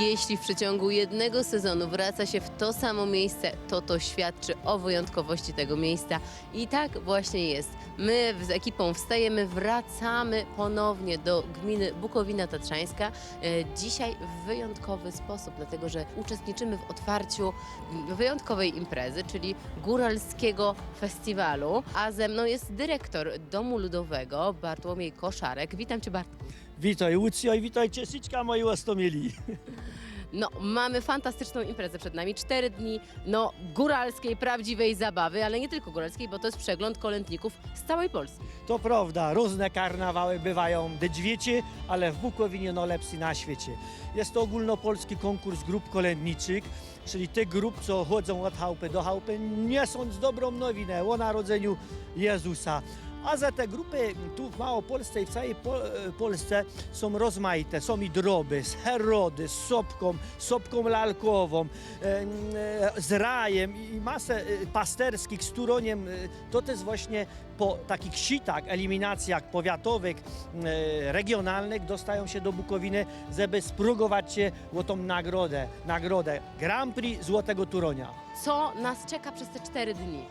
Jeśli w przeciągu jednego sezonu wraca się w to samo miejsce, to to świadczy o wyjątkowości tego miejsca. I tak właśnie jest. My z ekipą wstajemy, wracamy ponownie do gminy Bukowina Tatrzańska. E, Dzisiaj w wyjątkowy sposób, dlatego że uczestniczymy w otwarciu wyjątkowej imprezy, czyli Góralskiego Festiwalu. A ze mną jest dyrektor Domu Ludowego Bartłomiej Koszarek. Witam Cię Bartku. Witaj Łucjo i witaj Ciesyczka moi łastomieli. No, mamy fantastyczną imprezę przed nami. Cztery dni no, góralskiej, prawdziwej zabawy, ale nie tylko góralskiej, bo to jest przegląd kolędników z całej Polski. To prawda, różne karnawały bywają wiecie, ale w Bukowinie no na świecie. Jest to ogólnopolski konkurs grup kolędniczych, czyli tych grup, co chodzą od chałupy do chałupy, niosąc dobrą nowinę o narodzeniu Jezusa. A za te grupy tu w Małopolsce i w całej e, Polsce są rozmaite. Są i droby, z Herody, z Sopką, Sopką lalkową, e, e, z Rajem i masę pasterskich, z Turoniem. To też właśnie po takich sitach, eliminacjach powiatowych, regionalnych dostają się do Bukowiny, żeby spróbować się o tą nagrodę, nagrodę Grand Prix Złotego Turonia. Co nas czeka przez te cztery dni?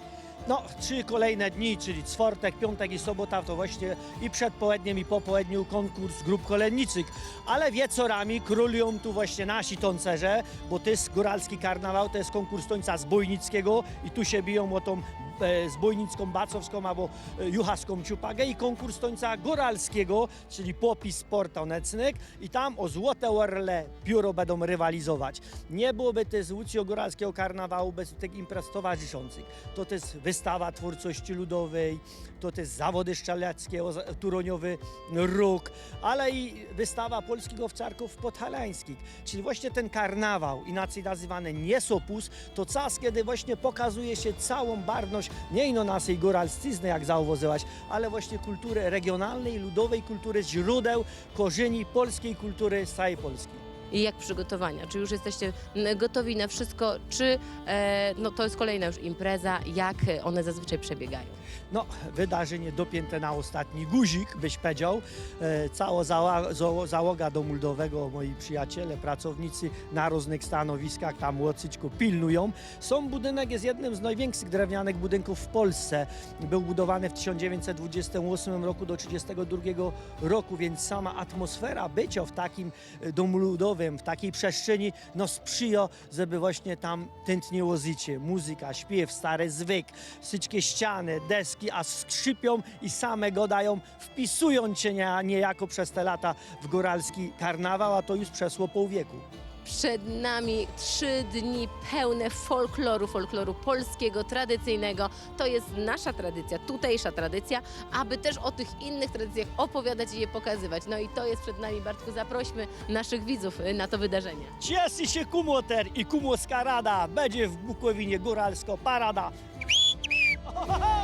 No, trzy kolejne dni, czyli czwartek, piątek i sobota, to właśnie i przed południem i po południu konkurs grup kolędniczych. Ale wieczorami królują tu właśnie nasi tancerze, bo to jest góralski karnawał, to jest konkurs tańca zbójnickiego i tu się biją o tą e, zbójnicką bacowską albo e, juchaską ciupagę i konkurs tańca góralskiego, czyli popis sport tanecznych i tam o złote orle pióro będą rywalizować. Nie byłoby też Łucjo Góralskiego Karnawału bez tych imprez towarzyszących. To też wystawa twórczości ludowej, to też zawody szczeleckie, oza- turoniowy róg, ale i wystawa polskich owczarków podhalańskich. Czyli właśnie ten karnawał, inaczej nazywany niesopus, to czas, kiedy właśnie pokazuje się całą barwność nie ino naszej góralszczyzny, jak zauważyłaś, ale właśnie kultury regionalnej, ludowej kultury, źródeł, korzeni polskiej kultury całej Polski. I jak przygotowania? Czy już jesteście m, gotowi na wszystko? Czy e, no, to jest kolejna już impreza? Jak one zazwyczaj przebiegają? No, wydarzenie dopięte na ostatni guzik, byś powiedział. E, cała zała, zo- załoga domu ludowego, moi przyjaciele, pracownicy na różnych stanowiskach tam łocyćku pilnują. Są budynek jest jednym z największych drewnianych budynków w Polsce. Był budowany w 1928 roku do 1932 roku, więc sama atmosfera bycia w takim e, domu ludowym, w takiej przestrzeni, no sprzyja, żeby właśnie tam tętniło życie. Muzyka, śpiew, stary zwyk, syćkie ściany, deski, a skrzypią i same gadają, wpisując się nie- niejako przez te lata w góralski karnawał, a to już przeszło pół wieku. Przed nami trzy dni pełne folkloru, folkloru polskiego, tradycyjnego. To jest nasza tradycja, tutejsza tradycja, aby też o tych innych tradycjach opowiadać i je pokazywać. No i to jest przed nami, Bartku, zaprośmy naszych widzów y, na to wydarzenie. Cieszy się kumoter i kumowska rada, będzie w Bukowinie góralsko parada.